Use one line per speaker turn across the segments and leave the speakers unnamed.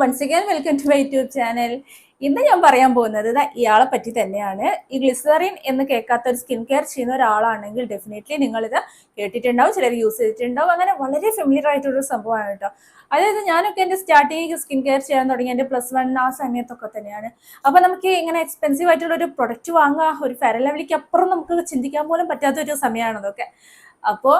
Once again welcome to my YouTube channel ഇന്ന് ഞാൻ പറയാൻ പോകുന്നത് ഇയാളെ പറ്റി തന്നെയാണ്. ഈ ഗ്ലിസറിൻ എന്ന് കേൾക്കാത്ത ഒരു സ്കിൻ കെയർ ചെയ്യുന്ന ഒരാളാണെങ്കിൽ ഡെഫിനറ്റ്ലി നിങ്ങളിത് കേട്ടിട്ടുണ്ടാവും ചിലർ യൂസ് ചെയ്തിട്ടുണ്ടാവും. അങ്ങനെ വളരെ ഫെമിലിയർ ആയിട്ടൊരു സംഭവമാണ് കേട്ടോ. അതായത് ഞാനൊക്കെ എന്റെ സ്റ്റാർട്ടിങ് സ്കിൻ കെയർ ചെയ്യാൻ തുടങ്ങി എന്റെ പ്ലസ് വൺ ആ സമയത്തൊക്കെ തന്നെയാണ്. അപ്പോൾ നമുക്ക് ഇങ്ങനെ എക്സ്പെൻസീവ് ആയിട്ടുള്ള ഒരു പ്രൊഡക്റ്റ് വാങ്ങുക ഒരു ഫെയർ ലെവലിക്ക് അപ്പുറം നമുക്ക് ചിന്തിക്കാൻ പോലും പറ്റാത്ത ഒരു സമയമാണ് അതൊക്കെ. അപ്പോൾ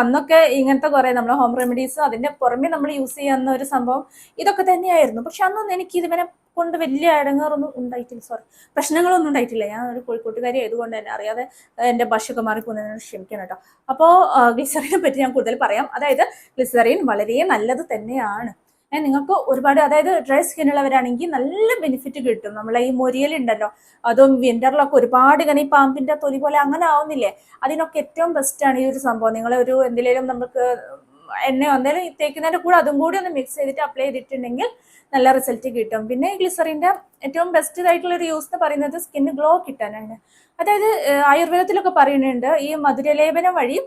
അന്നൊക്കെ ഇങ്ങനത്തെ കുറേ നമ്മൾ ഹോം റെമഡീസ് അതിന്റെ പുറമെ നമ്മൾ യൂസ് ചെയ്യുന്ന ഒരു സംഭവം ഇതൊക്കെ തന്നെയായിരുന്നു. പക്ഷെ അന്നൊന്നും എനിക്ക് ഇതുവരെ കൊണ്ട് വലിയ അടങ്ങാറൊന്നും ഉണ്ടായിട്ടില്ല. സോറി പ്രശ്നങ്ങളൊന്നും ഉണ്ടായിട്ടില്ല. ഞാൻ ഒരു കോഴിക്കോട്ടുകാരി ആയതുകൊണ്ട് തന്നെ അറിയാതെ എന്റെ ഭാഷയൊക്കെ മാറിപ്പോകുന്നതിന് ക്ഷമിക്കണം കേട്ടോ. അപ്പോൾ ഗ്ലിസറിനെ പറ്റി ഞാൻ കൂടുതൽ പറയാം. അതായത് ഗ്ലിസറിൻ വളരെ നല്ലത് തന്നെയാണ്. നിങ്ങൾക്ക് ഒരുപാട് അതായത് ഡ്രൈ സ്കിൻ ഉള്ളവരാണെങ്കിൽ നല്ല ബെനിഫിറ്റ് കിട്ടും. നമ്മളെ ഈ മൊരിയലുണ്ടല്ലോ അതും വിന്ററിലൊക്കെ ഒരുപാട് ഇങ്ങനെ ഈ പാമ്പിന്റെ തൊലി പോലെ അങ്ങനെ ആവുന്നില്ലേ? അതിനൊക്കെ ഏറ്റവും ബെസ്റ്റ് ആണ് ഈ ഒരു സംഭവം. നിങ്ങൾ ഒരു എന്തിലേലും നമുക്ക് എണ്ണ എന്തെങ്കിലും തേക്കുന്നതിന്റെ കൂടെ അതും കൂടി ഒന്ന് മിക്സ് ചെയ്തിട്ട് അപ്ലൈ ചെയ്തിട്ടുണ്ടെങ്കിൽ നല്ല റിസൾട്ട് കിട്ടും. പിന്നെ ഗ്ലിസറിന്റെ ഏറ്റവും ബെസ്റ്റ് ആയിട്ടുള്ള ഒരു യൂസ് എന്ന് പറയുന്നത് സ്കിന്ന് ഗ്ലോ കിട്ടാനാണ്. അതായത് ആയുർവേദത്തിലൊക്കെ പറയുന്നുണ്ട് ഈ മധുരലേപനം വഴി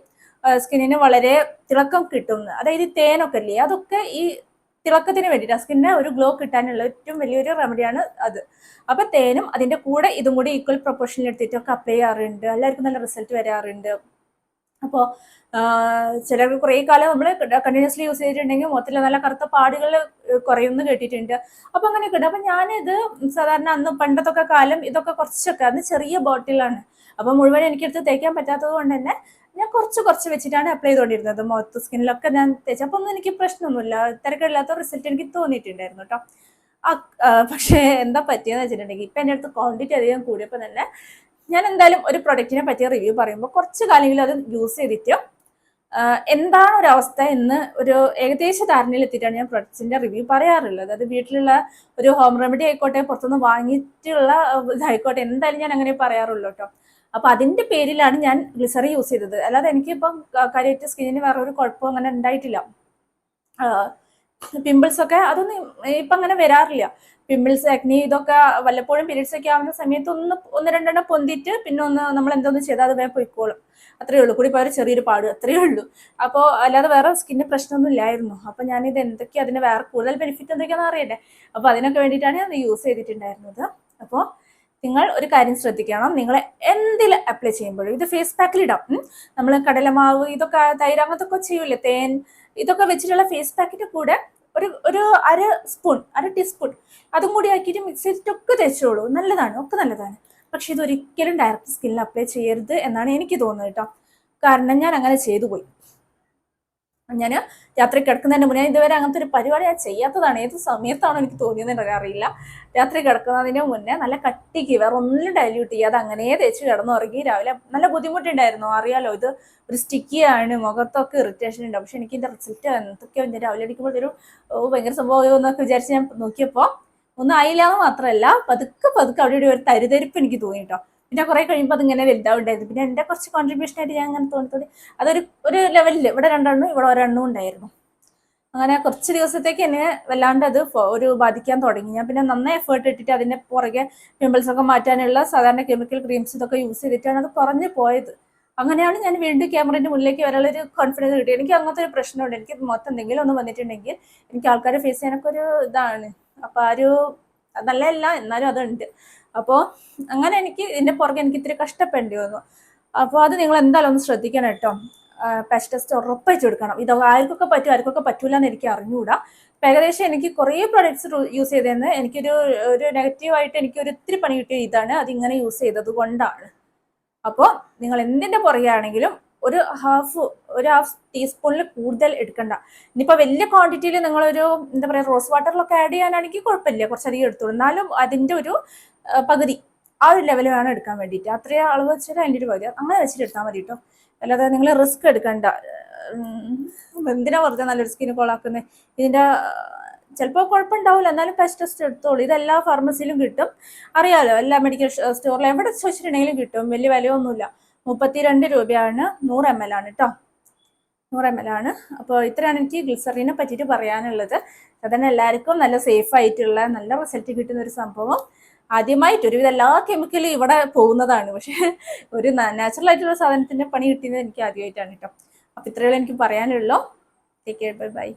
സ്കിന്നിന് വളരെ തിളക്കം കിട്ടും. അതായത് തേനൊക്കെ ഇല്ലേ അതൊക്കെ ഈ തിളക്കത്തിന് വേണ്ടിയിട്ട് സ്കിന്നിന് ഒരു ഗ്ലോ കിട്ടാനുള്ള ഏറ്റവും വലിയൊരു റെമഡിയാണ് അത്. അപ്പൊ തേനും അതിന്റെ കൂടെ ഇതും കൂടി ഈക്വൽ പ്രൊപ്പോർഷനിൽ എടുത്തിട്ടൊക്കെ അപ്ലൈ ചെയ്യാറുണ്ട്. എല്ലാവർക്കും നല്ല റിസൾട്ട് വരാറുണ്ട്. അപ്പോൾ ചില കുറേ കാലം നമ്മൾ കണ്ടിന്യൂസ്ലി യൂസ് ചെയ്തിട്ടുണ്ടെങ്കിൽ മൊത്തത്തിൽ നല്ല കറുത്ത പാടുകൾ കുറയുമെന്ന് കേട്ടിട്ടുണ്ട്. അപ്പം അങ്ങനെയൊക്കെ ഉണ്ട് അപ്പം ഞാനിത് സാധാരണ അന്ന് പണ്ടത്തൊക്കെ കാലം ഇതൊക്കെ കുറച്ചൊക്കെ അന്ന് ചെറിയ ബോട്ടിലാണ് അപ്പോൾ മുഴുവൻ എനിക്കെടുത്ത് തേക്കാൻ പറ്റാത്തത് കൊണ്ട് തന്നെ ഞാൻ കുറച്ച് കുറച്ച് വെച്ചിട്ടാണ് അപ്ലൈ ചെയ്തുകൊണ്ടിരുന്നത് മുഖത്ത് സ്കിന്നിലൊക്കെ ഞാൻ തേച്ച്. അപ്പം ഒന്നും എനിക്ക് പ്രശ്നമൊന്നുമില്ല. തിരക്കില്ലാത്ത റിസൾട്ട് എനിക്ക് തോന്നിയിട്ടുണ്ടായിരുന്നു കേട്ടോ. പക്ഷേ എന്താ പറ്റിയെന്ന് വെച്ചിട്ടുണ്ടെങ്കിൽ ഇപ്പം എന്റെ അടുത്ത് ക്വാണ്ടിറ്റി അധികം കൂടിയപ്പോൾ തന്നെ ഞാൻ എന്തായാലും ഒരു പ്രൊഡക്റ്റിനെ പറ്റിയ റിവ്യൂ പറയുമ്പോൾ കുറച്ച് കാലമെങ്കിലും അത് യൂസ് ചെയ്തിട്ട് എന്താണ് ഒരു അവസ്ഥ എന്ന് ഒരു ഏകദേശ ധാരണയിൽ എത്തിയിട്ടാണ് ഞാൻ പ്രൊഡക്ട്സിന്റെ റിവ്യൂ പറയാറുള്ളത്. അത് വീട്ടിലുള്ള ഒരു ഹോം റെമഡി ആയിക്കോട്ടെ പുറത്തുനിന്ന് വാങ്ങിയിട്ടുള്ള ഇതായിക്കോട്ടെ എന്തായാലും ഞാൻ അങ്ങനെ പറയാറുള്ളൂ കേട്ടോ അപ്പൊ അതിന്റെ പേരിലാണ് ഞാൻ ഗ്ലിസറി യൂസ് ചെയ്തത്. അല്ലാതെ എനിക്കിപ്പം കാര്യമായിട്ട് സ്കിന്നിന് വേറെ ഒരു കുഴപ്പം അങ്ങനെ ഉണ്ടായിട്ടില്ല. പിമ്പിൾസ് ഒക്കെ അതൊന്നും ഇപ്പൊ അങ്ങനെ വരാറില്ല. പിമ്പിൾസ് അഗ്നി ഇതൊക്കെ വല്ലപ്പോഴും പീരീഡ്സ് ഒക്കെ ആവുന്ന സമയത്ത് ഒന്ന് ഒന്ന് രണ്ടെണ്ണം പൊന്തിയിട്ട് പിന്നെ ഒന്ന് നമ്മൾ എന്തോന്ന് ചെയ്താൽ അത് വേഗം പൊയ്ക്കോളും. അത്രയേ ഉള്ളൂ. കൂടി പോയ ചെറിയൊരു പാട്. അത്രയേ ഉള്ളൂ. അപ്പോൾ അല്ലാതെ വേറെ സ്കിന്നിന് പ്രശ്നമൊന്നും ഇല്ലായിരുന്നു. അപ്പൊ ഞാനിത് എന്തൊക്കെയാ അതിന് വേറെ കൂടുതൽ ബെനിഫിറ്റ് എന്തൊക്കെയാണെന്ന് അറിയട്ടെ. അപ്പോൾ അതിനൊക്കെ വേണ്ടിയിട്ടാണ് ഞാൻ യൂസ് ചെയ്തിട്ടുണ്ടായിരുന്നത്. അപ്പോൾ നിങ്ങൾ ഒരു കാര്യം ശ്രദ്ധിക്കണം. നിങ്ങൾ എന്തിൽ അപ്ലൈ ചെയ്യുമ്പോഴും ഇത് ഫേസ് പാക്കിൽ ഇടാം. നമ്മൾ കടലമാവ് ഇതൊക്കെ തൈര് അങ്ങനത്തെ ചെയ്യൂലേ? തേൻ ഇതൊക്കെ വെച്ചിട്ടുള്ള ഫേസ് പാക്കിന്റെ കൂടെ ഒരു ഒരു അര സ്പൂൺ അര ടീസ്പൂൺ അതും കൂടി ആക്കിയിട്ട് മിക്സ് ചെയ്തിട്ടൊക്കെ തേച്ചോളൂ. നല്ലതാണ് ഒക്കെ നല്ലതാണ്. പക്ഷെ ഇതൊരിക്കലും ഡയറക്റ്റ് സ്കിന്നിൽ അപ്ലൈ ചെയ്യരുത് എന്നാണ് എനിക്ക് തോന്നുന്നത് കേട്ടോ കാരണം ഞാൻ അങ്ങനെ ചെയ്തു പോയി. ഞാൻ രാത്രി കിടക്കുന്നതിന് മുന്നേ ഇതുവരെ അങ്ങനത്തെ ഒരു പരിപാടി ഞാൻ ചെയ്യാത്തതാണ്. ഏത് സമയത്താണോ എനിക്ക് തോന്നിയതെന്ന് അറിയില്ല. രാത്രി കിടക്കുന്നതിന് മുന്നേ നല്ല കട്ടിക്ക് വേറെ ഒന്നും ഡൈല്യൂട്ട് ചെയ്യാതെ അങ്ങനെ തേച്ച് കിടന്നുറങ്ങി രാവിലെ നല്ല ബുദ്ധിമുട്ടുണ്ടായിരുന്നു. അറിയാലോ ഇത് ഒരു സ്റ്റിക്കിയാണ് മുഖത്തൊക്കെ ഇറിറ്റേഷൻ ഉണ്ട്. പക്ഷെ എനിക്ക് ഇതിന്റെ റിസൾട്ട് എന്തൊക്കെയോ ഞാൻ രാവിലെ ഓ, ഭയങ്കര സംഭവം എന്നൊക്കെ വിചാരിച്ച് ഞാൻ നോക്കിയപ്പോൾ ഒന്നും ആയില്ല എന്ന് മാത്രമല്ല പതുക്കെ പതുക്കെ അവിടെ ഒരു തരിതരിപ്പ് എനിക്ക് തോന്നി കേട്ടോ പിന്നെ കുറെ കഴിയുമ്പോൾ അതിങ്ങനെ വലുതാവുണ്ടായിരുന്നു. പിന്നെ എന്റെ കുറച്ച് കോൺട്രിബ്യൂഷൻ ആയിട്ട് ഞാൻ അങ്ങനെ തോന്നി അതൊരു ഒരു ലെവലിൽ ഇവിടെ രണ്ടെണ്ണം ഇവിടെ ഒരെണ്ണം ഉണ്ടായിരുന്നു. അങ്ങനെ കുറച്ച് ദിവസത്തേക്ക് എന്നെ വല്ലാണ്ട് അത് ഒരു ബാധിക്കാൻ തുടങ്ങി. ഞാൻ പിന്നെ നന്നായി എഫേർട്ട് ഇട്ടിട്ട് അതിന്റെ പുറകെ പിമ്പിൾസ് ഒക്കെ മാറ്റാനുള്ള സാധാരണ കെമിക്കൽ ക്രീംസ് ഇതൊക്കെ യൂസ് ചെയ്തിട്ടാണ് അത് കുറഞ്ഞു പോയത്. അങ്ങനെയാണ് ഞാൻ വീണ്ടും ക്യാമറയുടെ മുന്നിലേക്ക് വരാനുള്ള ഒരു കോൺഫിഡൻസ് കിട്ടിയത്. എനിക്ക് അങ്ങനത്തെ ഒരു പ്രശ്നമുണ്ട്. എനിക്ക് മൊത്തം എന്തെങ്കിലും ഒന്ന് വന്നിട്ടുണ്ടെങ്കിൽ എനിക്ക് ആൾക്കാരെ ഫേസ് ചെയ്യാനൊക്കെ ഒരു ഇതാണ്. അപ്പോൾ ആ ഒരു നല്ലതല്ല എന്നാലും അതുണ്ട്. അപ്പോൾ അങ്ങനെ എനിക്ക് ഇതിന്റെ പുറകെ എനിക്ക് ഇത്തിരി കഷ്ടപ്പെടേണ്ടി വന്നു. അപ്പോൾ അത് നിങ്ങൾ എന്തായാലും ഒന്ന് ശ്രദ്ധിക്കണം കേട്ടോ. പാച്ച് ടെസ്റ്റ് ഉറപ്പായിട്ട് കൊടുക്കണം ഇത് ആർക്കൊക്കെ പറ്റും ആർക്കൊക്കെ പറ്റൂല എന്ന് എനിക്ക് അറിഞ്ഞുകൂടാ ഏകദേശം എനിക്ക് കുറേ പ്രൊഡക്ട്സ് യൂസ് ചെയ്തതെന്ന് എനിക്കൊരു ഒരു നെഗറ്റീവായിട്ട് എനിക്ക് ഒരു ഇത്തിരി പണി കിട്ടിയ ഇതാണ്. അത് ഇങ്ങനെ യൂസ് ചെയ്തത് കൊണ്ടാണ്. അപ്പോൾ നിങ്ങൾ എന്തിന്റെ പുറകെ ആണെങ്കിലും ഒരു ഹാഫ് ഒരു ഹാഫ് ടീസ്പൂണിൽ കൂടുതൽ എടുക്കണ്ട. ഇനിയിപ്പോൾ വലിയ ക്വാണ്ടിറ്റിയിൽ നിങ്ങളൊരു എന്താ പറയുക റോസ് വാട്ടറിലൊക്കെ ആഡ് ചെയ്യാനാണെങ്കിൽ കുഴപ്പമില്ല. കുറച്ചധികം എടുത്തോളൂ. എന്നാലും അതിന്റെ ഒരു പകുതി ആ ഒരു ലെവൽ വേണം എടുക്കാൻ വേണ്ടിയിട്ട്. അത്രയും അളവ് വെച്ചാൽ അതിന്റെ ഒരു പകുതി. അങ്ങനെ വെച്ചിട്ട് എടുത്താൽ മതി കേട്ടോ അല്ലാതെ നിങ്ങൾ റിസ്ക് എടുക്കണ്ട. എന്തിനാ വെറുതെ നല്ലൊരു സ്കിന് കോളാക്കുന്നത് ഇതിന്റെ ചിലപ്പോൾ കുഴപ്പമുണ്ടാവില്ല. എന്നാലും ടെസ്റ്റ് ടെസ്റ്റ് എടുത്തോളൂ. ഇതെല്ലാ ഫാർമസിയിലും കിട്ടും. അറിയാമല്ലോ എല്ലാ മെഡിക്കൽ സ്റ്റോറിലും എവിടെ ചോദിച്ചിട്ടുണ്ടെങ്കിലും കിട്ടും. വലിയ വിലയൊന്നുമില്ല. മുപ്പത്തിരണ്ട് രൂപയാണ് നൂറ് എം എൽ ആണ് കേട്ടോ നൂറ് എം എൽ ആണ്. അപ്പോൾ ഇത്രയാണ് എനിക്ക് ഗ്ലിസറിനെ പറ്റിയിട്ട് പറയാനുള്ളത്. സാധാരണ എല്ലാവർക്കും നല്ല സേഫ് ആയിട്ടുള്ള നല്ല റിസൾട്ട് കിട്ടുന്ന ഒരു സംഭവം. ആദ്യമായിട്ട് ഒരുവിധം എല്ലാ കെമിക്കലും ഇവിടെ പോകുന്നതാണ്. പക്ഷേ ഒരു നാച്ചുറൽ ആയിട്ടുള്ള സാധനത്തിന്റെ പണി കിട്ടിയത് എനിക്ക് ആദ്യമായിട്ടാണ് കേട്ടോ അപ്പോൾ ഇത്രയുള്ള എനിക്ക് പറയാനുള്ളൂ. Take care bye bye